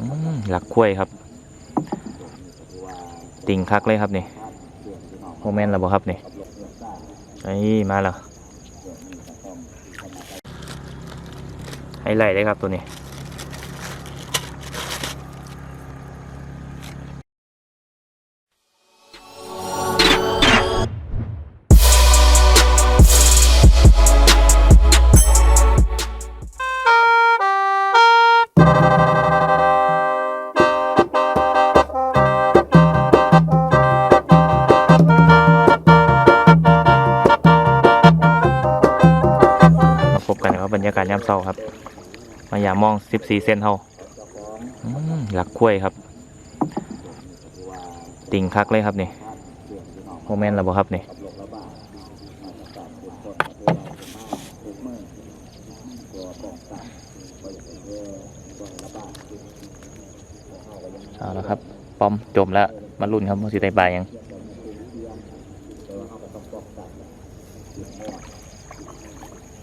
อืมหลักคุ้วยครับ ติ่งคักเลยครับนี่โมเมนต์แล้วบ่ครับนี่ไอ้มาแล้วไฮไลท์เลยครับตัวนี้ ยากาศยามเช้าครับ มายามมอง14เซนเฮาหลักคุ้วยครับ ติ่งคักเลยครับนี่โมเมนต์แล้วบ่ครับนี่เอาละครับป้อมจมแล้วมาลุ้นครับว่าสิได้บาย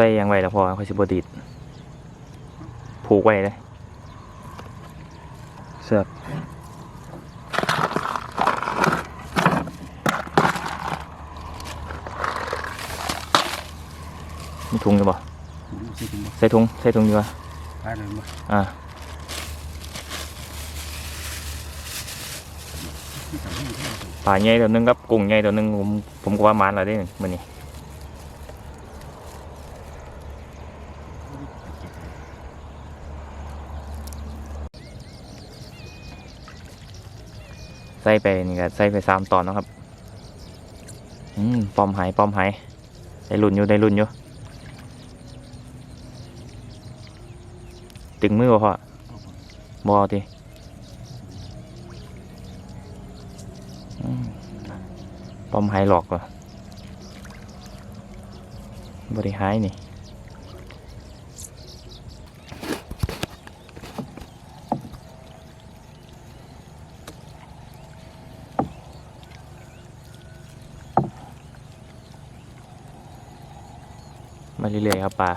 ส่ยังไว้แล้วพอค่อยสิบดีดผูกไว้เลยเสือกมีถุงอยู่บ่ใส่ถุงใส่ถุงอยู่บ่อ่าปลาใหญ่ตัวหนึงกับกุ้งใหญ่ตัวหนึงผมผมก็ว่ามันแล้วเด้มื้อนี้ ใส่ไปนี่ก็ใส่ไปสามตอนนะครับอืมปอมหายปอมหายได้รุ่นอยู่ได้รุ่นอยู่ตึงมือบ่พ่อบอทีปอมหายหลอกว่ะบริหายนี่ มาเรื่อยๆครับปลา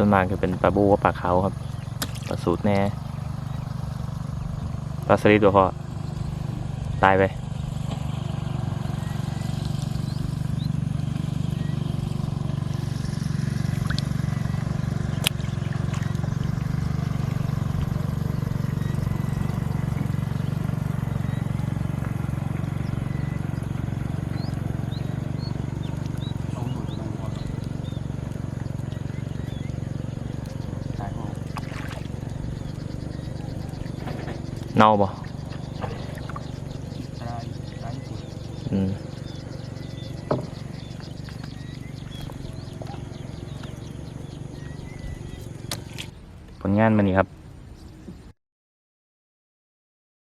จนมากจะเป็นปลาบูกับปลาเขาครับปลาสูตรแน่ปลาสลิดตัวพอตายไป เน่าบ่อืมผลงานมันนี่ครับ